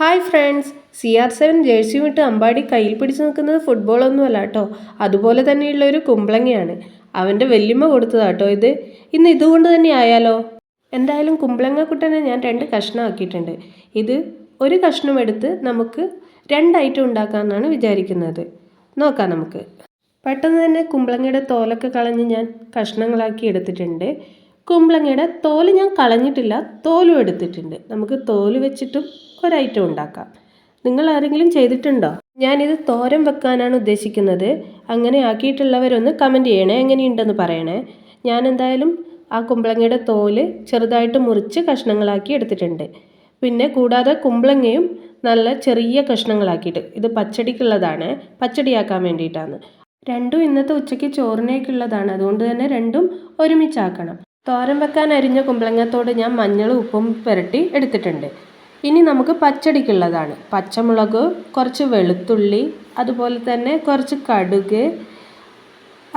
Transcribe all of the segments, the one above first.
Hi friends C R seven jersey വിട്ട് അമ്പാടി കയ്യിൽ പിടിച്ച് നിൽക്കുന്നത് ഫുട്ബോളൊന്നുമല്ല കേട്ടോ. അതുപോലെ തന്നെയുള്ള ഒരു കുമ്പളങ്ങയാണ്. അവന്റെ വല്യമ്മ കൊടുത്തതാട്ടോ ഇത്. ഇന്ന് ഇതുകൊണ്ട് തന്നെ ആയാലോ? എന്തായാലും കുമ്പളങ്ങ കുട്ടനെ ഞാൻ രണ്ട് കഷ്ണമാക്കിയിട്ടുണ്ട്. ഇത് ഒരു കഷ്ണം എടുത്ത് നമുക്ക് രണ്ട് ഐറ്റം ഉണ്ടാക്കാമെന്നാണ് വിചാരിക്കുന്നത്. നോക്കാം നമുക്ക്. പെട്ടെന്ന് തന്നെ കുമ്പളങ്ങയുടെ തോലൊക്കെ കളഞ്ഞ് ഞാൻ കഷ്ണങ്ങളാക്കി എടുത്തിട്ടുണ്ട്. കുമ്പളങ്ങയുടെ തോൽ ഞാൻ കളഞ്ഞിട്ടില്ല തോലും എടുത്തിട്ടുണ്ട്. നമുക്ക് തോൽ വെച്ചിട്ടും ഒരൈറ്റം ഉണ്ടാക്കാം. നിങ്ങൾ ആരെങ്കിലും ചെയ്തിട്ടുണ്ടോ? ഞാനിത് തോരൻ വെക്കാനാണ് ഉദ്ദേശിക്കുന്നത്. അങ്ങനെ ആക്കിയിട്ടുള്ളവരൊന്ന് കമന്റ് ചെയ്യണേ. എങ്ങനെയുണ്ടെന്ന് പറയണേ. ഞാൻ എന്തായാലും ആ കുമ്പളങ്ങയുടെ തോൽ ചെറുതായിട്ട് മുറിച്ച് കഷ്ണങ്ങളാക്കി എടുത്തിട്ടുണ്ട്. പിന്നെ കൂടാതെ കുമ്പളങ്ങയും നല്ല ചെറിയ കഷ്ണങ്ങളാക്കിയിട്ട്. ഇത് പച്ചടിക്കുള്ളതാണ്. പച്ചടിയാക്കാൻ വേണ്ടിയിട്ടാണ്. രണ്ടും ഇന്നത്തെ ഉച്ചയ്ക്ക് ചോറിനേക്കുള്ളതാണ്. അതുകൊണ്ട് തന്നെ രണ്ടും ഒരുമിച്ചാക്കണം. തോരൻ വെക്കാൻ അരിഞ്ഞ കുമ്പളങ്ങത്തോട് ഞാൻ മഞ്ഞളും ഉപ്പും പുരട്ടി എടുത്തിട്ടുണ്ട്. ഇനി നമുക്ക് പച്ചടിക്കുള്ളതാണ്. പച്ചമുളക് കുറച്ച് വെളുത്തുള്ളി അതുപോലെ തന്നെ കുറച്ച് കടുക്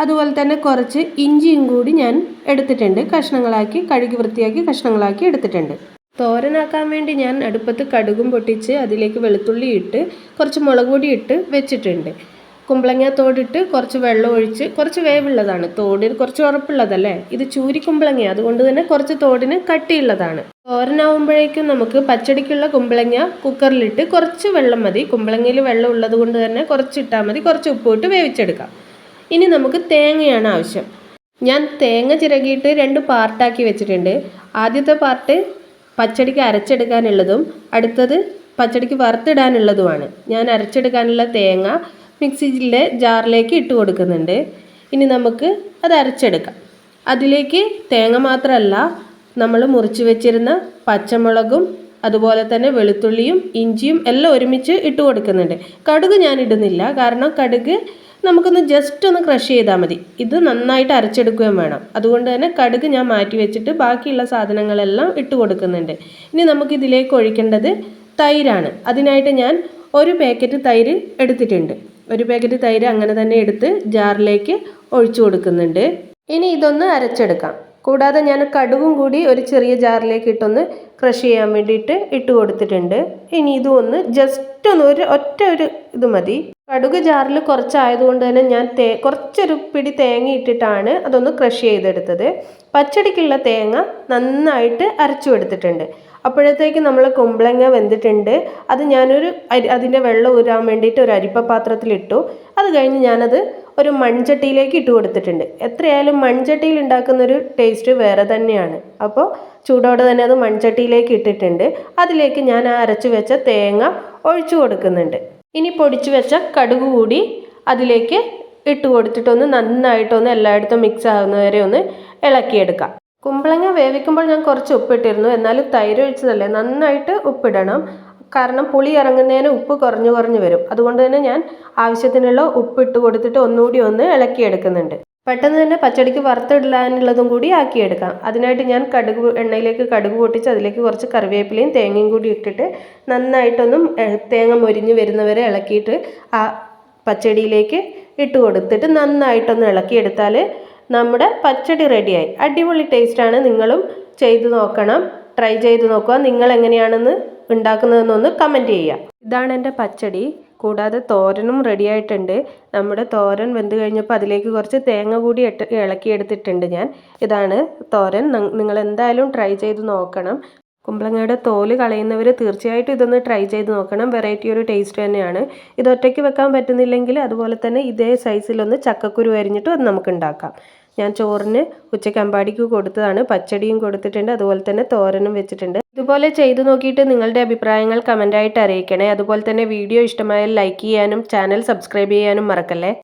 അതുപോലെ തന്നെ കുറച്ച് ഇഞ്ചിയും കൂടി ഞാൻ എടുത്തിട്ടുണ്ട്. കഷ്ണങ്ങളാക്കി കഴുകി വൃത്തിയാക്കി കഷ്ണങ്ങളാക്കി എടുത്തിട്ടുണ്ട്. തോരനാക്കാൻ വേണ്ടി ഞാൻ അടുപ്പത്ത് കടുകും പൊട്ടിച്ച് അതിലേക്ക് വെളുത്തുള്ളി ഇട്ട് കുറച്ച് മുളക് പൊടി ഇട്ട് വെച്ചിട്ടുണ്ട്. കുമ്പളങ്ങ തോടിട്ട് കുറച്ച് വെള്ളം ഒഴിച്ച് കുറച്ച് വേവുള്ളതാണ്. തോടിന് കുറച്ച് ഉറപ്പുള്ളതല്ലേ? ഇത് ചൂരി കുമ്പളങ്ങ അതുകൊണ്ട് തന്നെ കുറച്ച് തോടിന് കട്ടിയുള്ളതാണ്. തോരനാവുമ്പോഴേക്കും നമുക്ക് പച്ചടിക്കുള്ള കുമ്പളങ്ങ കുക്കറിലിട്ട് കുറച്ച് വെള്ളം മതി. കുമ്പളങ്ങയിൽ വെള്ളം ഉള്ളത് കൊണ്ട് തന്നെ കുറച്ച് ഇട്ടാൽ മതി. കുറച്ച് ഉപ്പിട്ട് വേവിച്ചെടുക്കാം. ഇനി നമുക്ക് തേങ്ങയാണ് ആവശ്യം. ഞാൻ തേങ്ങ ചിരകിയിട്ട് രണ്ട് പാർട്ടാക്കി വെച്ചിട്ടുണ്ട്. ആദ്യത്തെ പാർട്ട് പച്ചടിക്ക് അരച്ചെടുക്കാനുള്ളതും അടുത്തത് പച്ചടിക്ക് വറുത്തിടാനുള്ളതുമാണ്. ഞാൻ അരച്ചെടുക്കാനുള്ള തേങ്ങ മിക്സിയിലെ ജാറിലേക്ക് ഇട്ട് കൊടുക്കുന്നുണ്ട്. ഇനി നമുക്ക് അത് അരച്ചെടുക്കാം. അതിലേക്ക് തേങ്ങ മാത്രമല്ല നമ്മൾ മുറിച്ച് വെച്ചിരുന്ന പച്ചമുളകും അതുപോലെ തന്നെ വെളുത്തുള്ളിയും ഇഞ്ചിയും എല്ലാം ഒരുമിച്ച് ഇട്ട് കൊടുക്കുന്നുണ്ട്. കടുക് ഞാൻ ഇടുന്നില്ല. കാരണം കടുക് നമുക്കൊന്ന് ജസ്റ്റ് ഒന്ന് ക്രഷ് ചെയ്താൽ മതി. ഇത് നന്നായിട്ട് അരച്ചെടുക്കുകയും വേണം. അതുകൊണ്ട് തന്നെ കടുക് ഞാൻ മാറ്റി വെച്ചിട്ട് ബാക്കിയുള്ള സാധനങ്ങളെല്ലാം ഇട്ട് കൊടുക്കുന്നുണ്ട്. ഇനി നമുക്ക് ഇതിലേക്ക് ഒഴിക്കേണ്ടത് തൈരാണ്. അതിനായിട്ട് ഞാൻ ഒരു പാക്കറ്റ് തൈര് എടുത്തിട്ടുണ്ട്. ഒരു പാക്കറ്റ് തൈര് അങ്ങനെ തന്നെ എടുത്ത് ജാറിലേക്ക് ഒഴിച്ചു കൊടുക്കുന്നുണ്ട്. ഇനി ഇതൊന്ന് അരച്ചെടുക്കാം. കൂടാതെ ഞാൻ കടുകും കൂടി ഒരു ചെറിയ ജാറിലേക്ക് ഇട്ടൊന്ന് ക്രഷ് ചെയ്യാൻ വേണ്ടിയിട്ട് ഇട്ട് കൊടുത്തിട്ടുണ്ട്. ഇനി ഇതും ഒന്ന് ജസ്റ്റ് ഒന്ന് ഒരു ഒറ്റ ഒരു ഇത് മതി. കടുക് ജാറിൽ കുറച്ചായതുകൊണ്ട് തന്നെ ഞാൻ തേ കുറച്ചൊരു പിടി തേങ്ങ ഇട്ടിട്ടാണ് അതൊന്ന് ക്രഷ് ചെയ്തെടുത്തത്. പച്ചടിക്കുള്ള തേങ്ങ നന്നായിട്ട് അരച്ചു എടുത്തിട്ടുണ്ട് അപ്പോഴത്തേക്ക് നമ്മൾ കുമ്പളങ്ങ വെന്തിട്ടുണ്ട്. അത് ഞാനൊരു അരി അതിന്റെ വെള്ളം ഊരാൻ വേണ്ടിയിട്ട് ഒരു അരിപ്പ പാത്രത്തിലിട്ടു അത് കഴിഞ്ഞ് ഞാനത് ഒരു മൺചട്ടിയിലേക്ക് ഇട്ട് കൊടുത്തിട്ടുണ്ട്. എത്രയായാലും മൺചട്ടിയിൽ ഉണ്ടാക്കുന്നൊരു ടേസ്റ്റ് വേറെ തന്നെയാണ്. അപ്പോൾ ചൂടോടെ തന്നെ അത് മൺചട്ടിയിലേക്ക് ഇട്ടിട്ടുണ്ട്. അതിലേക്ക് ഞാൻ ആ അരച്ചു വെച്ച തേങ്ങ ഒഴിച്ചു കൊടുക്കുന്നുണ്ട്. ഇനി പൊടിച്ചു വെച്ച കടുക് കൂടി അതിലേക്ക് ഇട്ട് കൊടുത്തിട്ടൊന്ന് നന്നായിട്ടൊന്ന് എല്ലായിടത്തും മിക്സ് ആകുന്നവരെ ഒന്ന് ഇളക്കിയെടുക്കാം. കുമ്പളങ്ങ വേവിക്കുമ്പോൾ ഞാൻ കുറച്ച് ഉപ്പിട്ടിരുന്നു. എന്നാലും തൈര് ഒഴിച്ചതല്ലേ? നന്നായിട്ട് ഉപ്പിടണം. കാരണം പുളി ഇറങ്ങുന്നതിന് ഉപ്പ് കുറഞ്ഞു കുറഞ്ഞു വരും. അതുകൊണ്ട് തന്നെ ഞാൻ ആവശ്യത്തിനുള്ള ഉപ്പ് ഇട്ട് കൊടുത്തിട്ട് ഒന്നുകൂടി ഒന്ന് ഇളക്കിയെടുക്കുന്നുണ്ട്. പെട്ടെന്ന് തന്നെ പച്ചടിക്ക് വറുത്തിടാനുള്ളതും കൂടി ആക്കിയെടുക്കാം. അതിനായിട്ട് ഞാൻ കടുക് എണ്ണയിലേക്ക് കടുക് പൊട്ടിച്ച് അതിലേക്ക് കുറച്ച് കറിവേപ്പിലയും തേങ്ങയും കൂടി ഇട്ടിട്ട് നന്നായിട്ടൊന്നും തേങ്ങ മൊരിഞ്ഞ് വരുന്നവരെ ഇളക്കിയിട്ട് ആ പച്ചടിയിലേക്ക് ഇട്ട് കൊടുത്തിട്ട് നന്നായിട്ടൊന്ന് ഇളക്കിയെടുത്താൽ നമ്മുടെ പച്ചടി റെഡിയായി അടിപൊളി ടേസ്റ്റാണ് നിങ്ങളും ചെയ്തു നോക്കണം. ട്രൈ ചെയ്ത് നോക്കുക. നിങ്ങൾ എങ്ങനെയാണെന്ന് ഉണ്ടാക്കുന്നതെന്നൊന്ന് കമന്റ് ചെയ്യുക. ഇതാണ് എന്റെ പച്ചടി. കൂടാതെ തോരനും റെഡിയായിട്ടുണ്ട് നമ്മുടെ തോരൻ വെന്ത് കഴിഞ്ഞപ്പോൾ അതിലേക്ക് കുറച്ച് തേങ്ങ കൂടി ഇട്ട് ഇളക്കിയെടുത്തിട്ടുണ്ട് ഞാൻ. ഇതാണ് തോരൻ. നിങ്ങൾ എന്തായാലും ട്രൈ ചെയ്ത് നോക്കണം. കുമ്പളങ്ങയുടെ തോൽ കളയുന്നവർ തീർച്ചയായിട്ടും ഇതൊന്ന് ട്രൈ ചെയ്ത് നോക്കണം. വെറൈറ്റി ഒരു ടേസ്റ്റ് തന്നെയാണ്. ഇത് ഒറ്റയ്ക്ക് വെക്കാൻ പറ്റുന്നില്ലെങ്കിൽ അതുപോലെ തന്നെ ഇതേ സൈസിലൊന്ന് ചക്കക്കുരു അരിഞ്ഞിട്ട് അത് നമുക്ക് ഉണ്ടാക്കാം. ഞാൻ ചോറിന് ഉച്ചയ്ക്ക് അമ്പാടിക്ക് കൊടുത്തതാണ്. പച്ചടിയും കൊടുത്തിട്ടുണ്ട്. അതുപോലെ തന്നെ തോരനും വെച്ചിട്ടുണ്ട്. ഇതുപോലെ ചെയ്തു നോക്കിയിട്ട് നിങ്ങളുടെ അഭിപ്രായങ്ങൾ കമന്റായിട്ട് അറിയിക്കണേ. അതുപോലെ തന്നെ വീഡിയോ ഇഷ്ടമായാൽ ലൈക്ക് ചെയ്യാനും ചാനൽ സബ്സ്ക്രൈബ് ചെയ്യാനും മറക്കല്ലേ?